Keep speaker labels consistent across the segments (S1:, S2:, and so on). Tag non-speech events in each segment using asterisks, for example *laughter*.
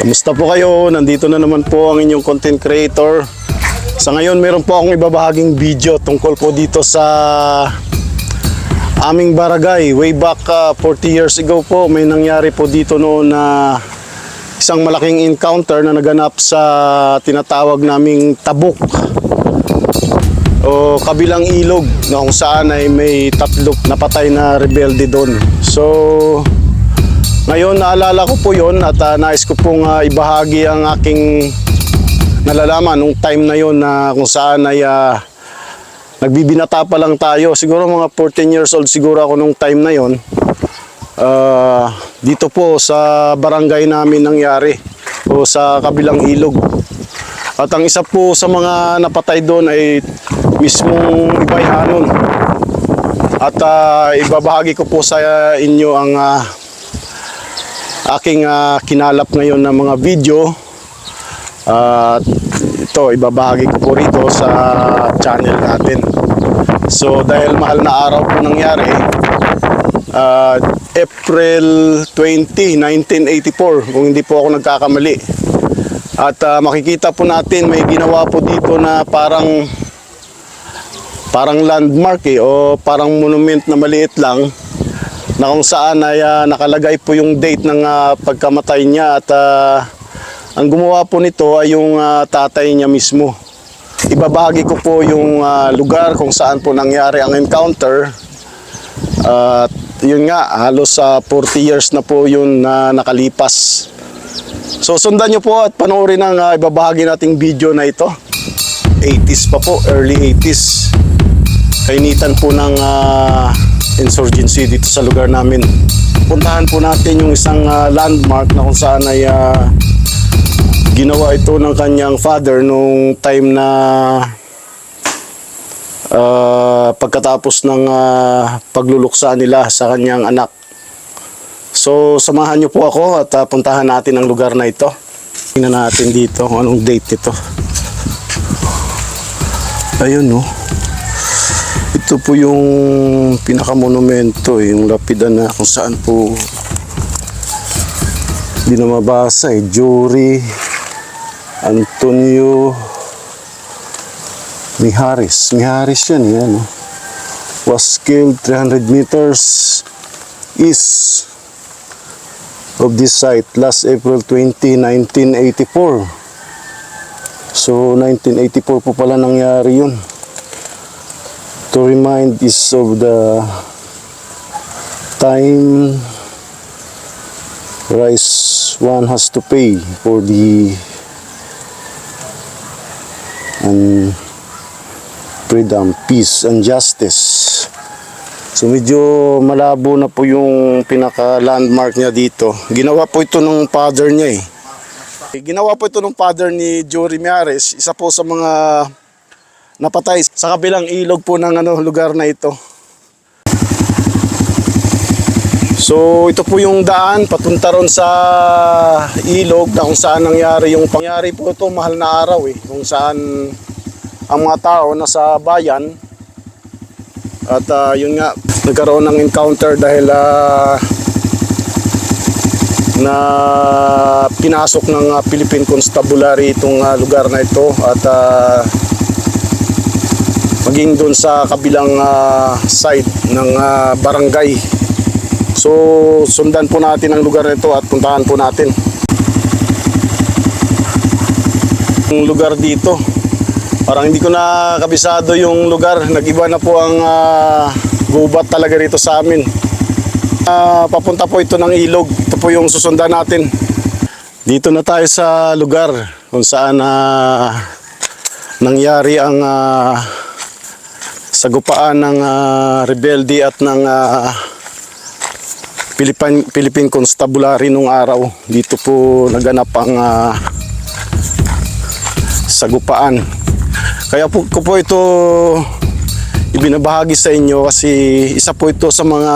S1: Kamusta po kayo? Nandito na naman po ang inyong content creator. Sa ngayon, meron po akong ibabahaging video tungkol po dito sa aming barangay. Way back ah, 40 years ago po, may nangyari po dito noon na isang malaking encounter na naganap sa tinatawag naming tabuk o kabilang ilog na kung saan ay may tatlo napatay na rebelde doon. So, ngayon naalala ko po yon at ah, nais ko pong ah, ibahagi ang aking nalalaman nung time na yon na kung saan ay ah, nagbibinata pa lang tayo. Siguro mga 14 years old siguro ako nung time na yon. Ah, dito po sa barangay namin nangyari o sa kabilang ilog. At ang isa po sa mga napatay doon ay mismong Ibayhanon. At ah, ibabahagi ko po sa inyo ang ah, aking ah, kinalap ngayon ng mga video. At ito, ibabahagi ko po rito sa channel natin. So dahil mahal na araw po nangyari, ah, April 20, 1984, kung hindi po ako nagkakamali. At ah, makikita po natin may ginawa po dito na parang parang landmark eh, o parang monument na maliit lang na kung saan ay ah, nakalagay po yung date ng ah, pagkamatay niya at ah, ang gumawa po nito ay yung ah, tatay niya mismo. Ibabahagi ko po yung ah, lugar kung saan po nangyari ang encounter. At yun nga, halos sa 40 years na po yun na nakalipas. So sundan nyo po at panoorin ang ah, ibabahagi nating video na ito. 80s pa po, early 80s. Kainitan po ng ah, insurgency dito sa lugar namin. Puntahan po natin yung isang ah, landmark na kung saan ay ah, ginawa ito ng kanyang father nung time na ah, pagkatapos ng ah, pagluluksa nila sa kanyang anak. So, samahan niyo po ako at ah, puntahan natin ang lugar na ito. Tingnan natin dito kung anong date ito. Ayun, no. Ito po yung pinakamonumento, eh, yung lapidan na kung saan po hindi na mabasa eh. Jory Antonio Miharis. Miharis yan, yan. Was killed 300 meters east of this site last April 20, 1984. So 1984 po pala nangyari yun. To remind is of the time rice one has to pay for the and freedom, peace, and justice. So medyo malabo na po yung pinaka-landmark niya dito. Ginawa po ito ng father niya eh. Ginawa po ito ng father ni Jory Miares, isa po sa mga napatay sa kabilang ilog po ng ano, lugar na ito. So ito po yung daan patunta ron sa ilog na kung saan nangyari yung pangyari po ito mahal na araw eh kung saan ang mga tao nasa bayan at ah, yun nga nagkaroon ng encounter dahil ah, na pinasok ng ah, Philippine Constabulary itong ah, lugar na ito at ah, maging doon sa kabilang ah, side ng ah, barangay. So sundan po natin ang lugar na ito at puntahan po natin. Yung lugar dito. Parang hindi ko na kabisado yung lugar. Nag-iba na po ang ah, gubat talaga rito sa amin. Ah, papunta po ito ng ilog. Ito po yung susundan natin. Dito na tayo sa lugar kung saan ah, nangyari ang ah, sagupaan ng ah, rebelde at ng ah, Philippine, Philippine Constabulary nung araw. Dito po naganap ang ah, sagupaan. Kaya po, ko po ito ibinabahagi sa inyo kasi isa po ito sa mga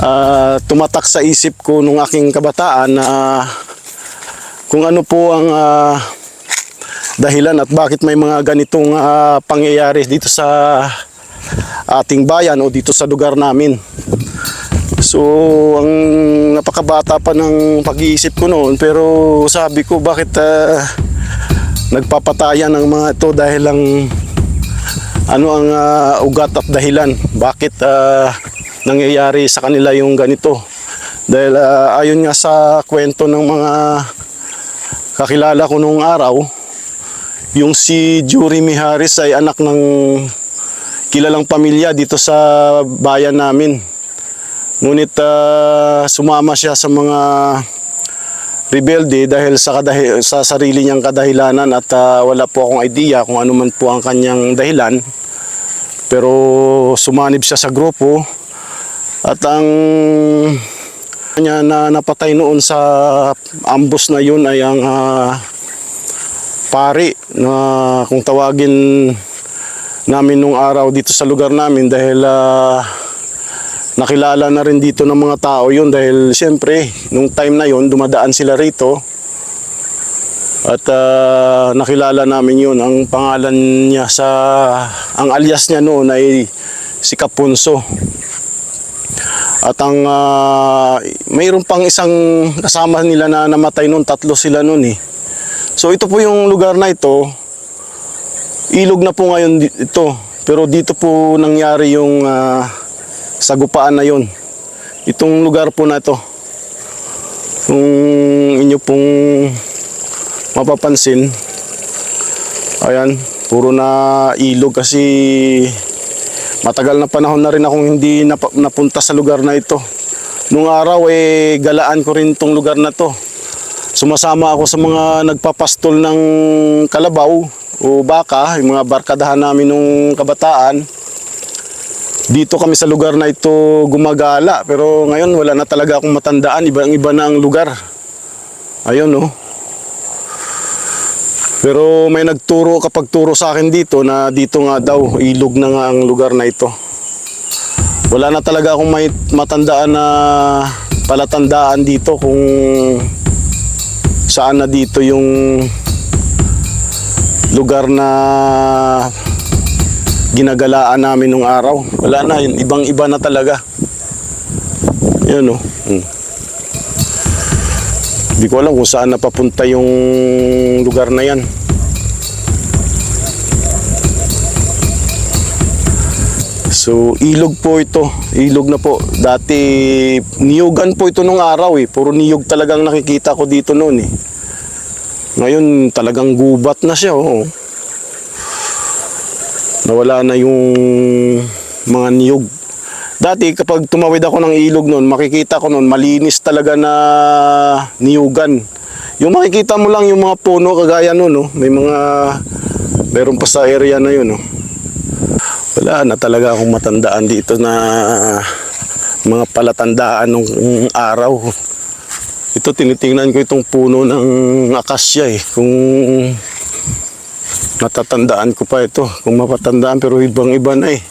S1: ah, tumatak sa isip ko nung aking kabataan na kung ano po ang ah, dahilan at bakit may mga ganitong ah, pangyayari dito sa ating bayan o dito sa lugar namin. So, ang napakabata pa ng pag-iisip ko noon pero sabi ko bakit ah, nagpapatayan ng mga ito dahil lang ano ang ah, ugat at dahilan bakit ah, nangyayari sa kanila yung ganito. Dahil ah, ayon nga sa kwento ng mga kakilala ko noong araw, yung si Jury Miharis ay anak ng kilalang pamilya dito sa bayan namin. Ngunit ah, sumama siya sa mga rebelde dahil sa, kadahi- sa sarili niyang kadahilanan at ah, wala po akong idea kung ano man po ang kanyang dahilan. Pero sumanib siya sa grupo at ang kanya na napatay noon sa ambos na yun ay ang ah, pari na kung tawagin namin nung araw dito sa lugar namin dahil ah, nakilala na rin dito ng mga tao yun dahil siyempre nung time na yun dumadaan sila rito. At ah, nakilala namin yun. Ang pangalan niya sa ang alias niya noon ay si Kapunso. At ang ah, mayroon pang isang kasama nila na namatay noon tatlo sila noon eh so ito po yung lugar na ito ilog na po ngayon ito pero dito po nangyari yung ah, sagupaan na yon. Itong lugar po na ito. Kung inyo pong mapapansin, ayan, puro na ilog kasi matagal na panahon na rin akong hindi nap- napunta sa lugar na ito. Nung araw eh galaan ko rin tong lugar na to. Sumasama ako sa mga nagpapastol ng kalabaw o baka, yung mga barkadahan namin nung kabataan. Dito kami sa lugar na ito gumagala pero ngayon wala na talaga akong matandaan. Ibang iba na ang lugar. Ayun no? Pero may nagturo kapag turo sa akin dito na dito nga daw ilog na nga ang lugar na ito. Wala na talaga akong may matandaan na palatandaan dito kung saan na dito yung lugar na ginagalaan namin nung araw. Wala na, yun, ibang-iba na talaga. Yan o. Hmm. Hindi ko alam kung saan napapunta yung lugar na yan. So, ilog po ito. Ilog na po. Dati, niyugan po ito nung araw eh. Puro niyog talagang nakikita ko dito noon eh. Ngayon, talagang gubat na siya oh nawala na yung mga niyog. Dati kapag tumawid ako ng ilog noon, makikita ko noon malinis talaga na niyugan. Yung makikita mo lang yung mga puno kagaya noon, no? may mga meron pa sa area na yun. No? Wala na talaga akong matandaan dito na mga palatandaan nung araw. Ito tinitingnan ko itong puno ng akasya eh. Kung natatandaan ko pa ito. Kung mapatandaan pero ibang iba na eh.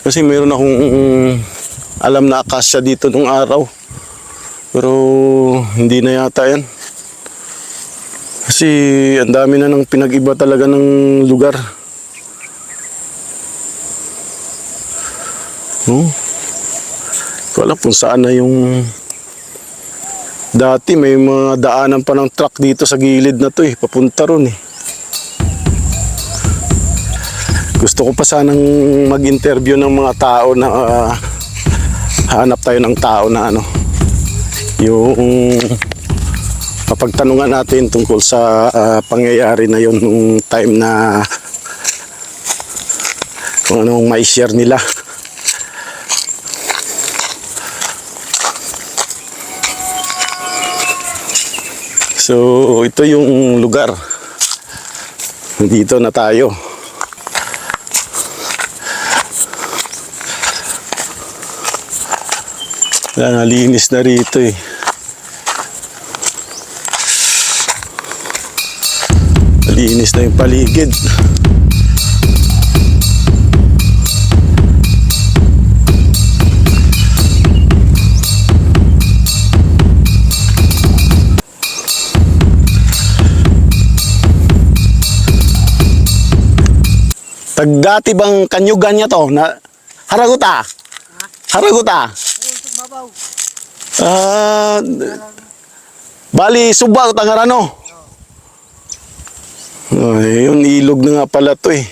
S1: Kasi meron akong mm, alam na akasya dito nung araw. Pero hindi na yata yan. Kasi ang dami na ng pinag-iba talaga ng lugar. No? Ko alam kung saan na yung Dati may mga daanan pa ng truck dito sa gilid na to eh, papunta ron eh. Gusto ko pa sanang mag-interview ng mga tao na ah, hanap tayo ng tao na ano yung mapagtanungan natin tungkol sa ah, pangyayari na yon nung time na kung anong mai-share nila. So, ito yung lugar. Dito na tayo. Wala, nalinis na rito eh. Nalinis na yung paligid. Tagdati bang kanyugan niya to? Na, haraguta? Haraguta? Ah, bali suba tangarano. Ay, yun ilog na nga pala to eh.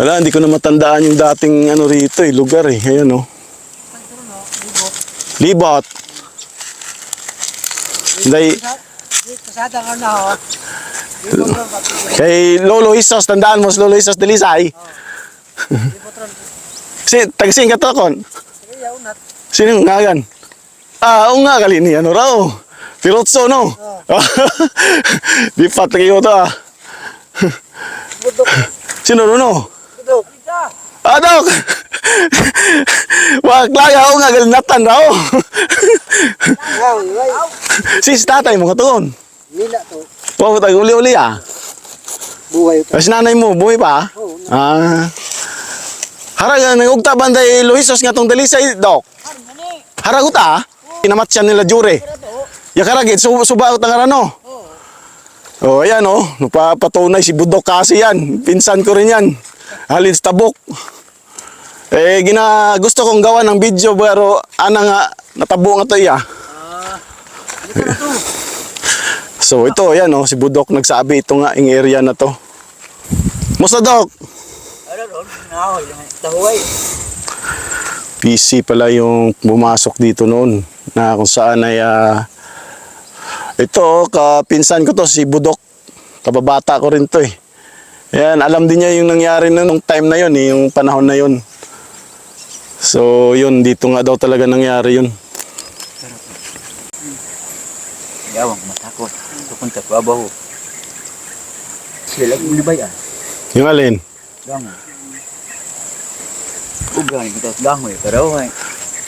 S1: Wala, hindi ko na matandaan yung dating ano rito eh, lugar eh. Ayan oh. Libot. Hindi,
S2: Kasada ka na ho.
S1: Kay Lolo Isos, tandaan mo si Lolo Isos Delisay. *laughs* si, tagising ka to kon.
S2: Sige, yaw nat.
S1: Sino nga yan? Ah, oo nga, gali ni ano raw. Pirotso, no? *laughs* Di patri ko to ah. *laughs*
S2: Budok.
S1: Sino no, no?
S2: Budok. Isa.
S1: Ah, dok! Wag lang ako nga, galinatan raw. Si tatay mo katuon.
S2: Nila to.
S1: Wow, tayo uli-uli ah.
S2: Buhay to.
S1: Kasi nanay mo, buhay pa?
S2: Oo.
S1: Ah. Harag, nangugta banday Luisos nga tong dalisay, dok. Haragut ah. Kinamat siya nila jure. Ya karagit, su subaot ang arano. Oh, ayan oh, napapatunay si Budok kasi yan. Pinsan ko rin yan. Halin sa tabok. Eh, gina, gusto kong gawa ng video pero ana nga, natabo nga to iya. *laughs* So ito, ayan oh, si Budok nagsabi ito nga yung area na to. Musta Dok?
S2: Ano.
S1: PC pala yung bumasok dito noon na kung saan ay ah, ito kapinsan ko to si Budok kababata ko rin to eh yan alam din niya yung nangyari na nung time na yun eh, yung panahon na yun so yun dito nga daw talaga nangyari yun
S2: Yawang matakot. Tupunta pa baho. Sila mo ni bay ah.
S1: yung alin
S2: Gango. Ugan kita gango eh. Pero ay.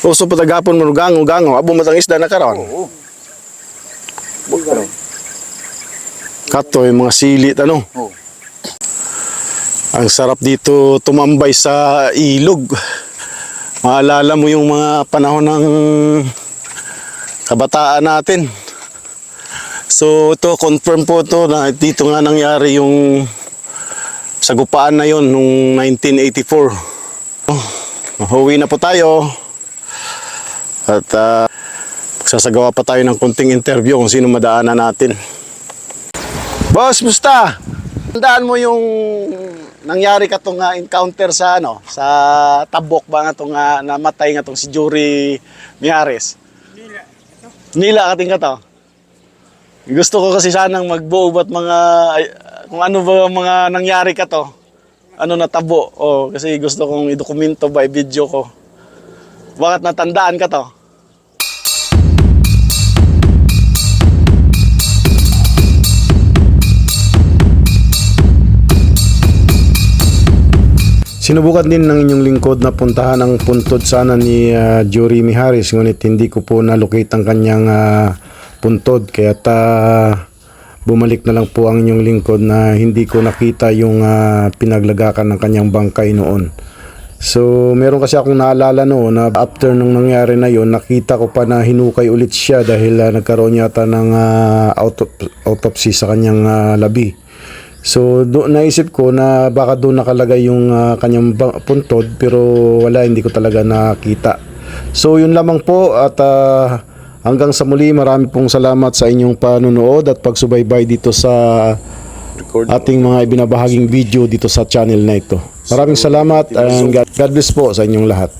S1: puso pa tagapon mo gango gango abo matang isda na karon
S2: Oo. Bulgaro.
S1: kato yung mga silit ano
S2: Oo.
S1: Ang sarap dito tumambay sa ilog. Maalala mo yung mga panahon ng kabataan natin. So ito, confirm po to na dito nga nangyari yung sagupaan na yon nung 1984. Oh, Mahuwi na po tayo. At ah, magsasagawa pa tayo ng konting interview kung sino madaanan natin. Boss, musta? Tandaan mo yung nangyari ka tong nga encounter sa ano, sa Tabok ba nga tong nga namatay nga tong si Jory Miares? Nila. Nila kating ka to. Gusto ko kasi sanang magbuo ba't mga ay, kung ano ba mga nangyari ka to. Ano na tabo. Oh, kasi gusto kong idokumento ba video ko. Bakit natandaan ka to? Sinubukan din ng inyong lingkod na puntahan ang puntod sana ni uh, Jory Miharis ngunit hindi ko po na-locate ang kanyang ah, puntod kaya ta bumalik na lang po ang inyong lingkod na hindi ko nakita yung ah, pinaglagakan ng kanyang bangkay noon. So meron kasi akong naalala noon na after nung nangyari na yon nakita ko pa na hinukay ulit siya dahil ah, nagkaroon yata ng ah, autop- autopsy sa kanyang ah, labi. So do, naisip ko na baka doon nakalagay yung ah, kanyang puntod pero wala hindi ko talaga nakita. So yun lamang po at ah, hanggang sa muli marami pong salamat sa inyong panunood at pagsubaybay dito sa ating mga ibinabahaging video dito sa channel na ito. Maraming salamat and God bless po sa inyong lahat.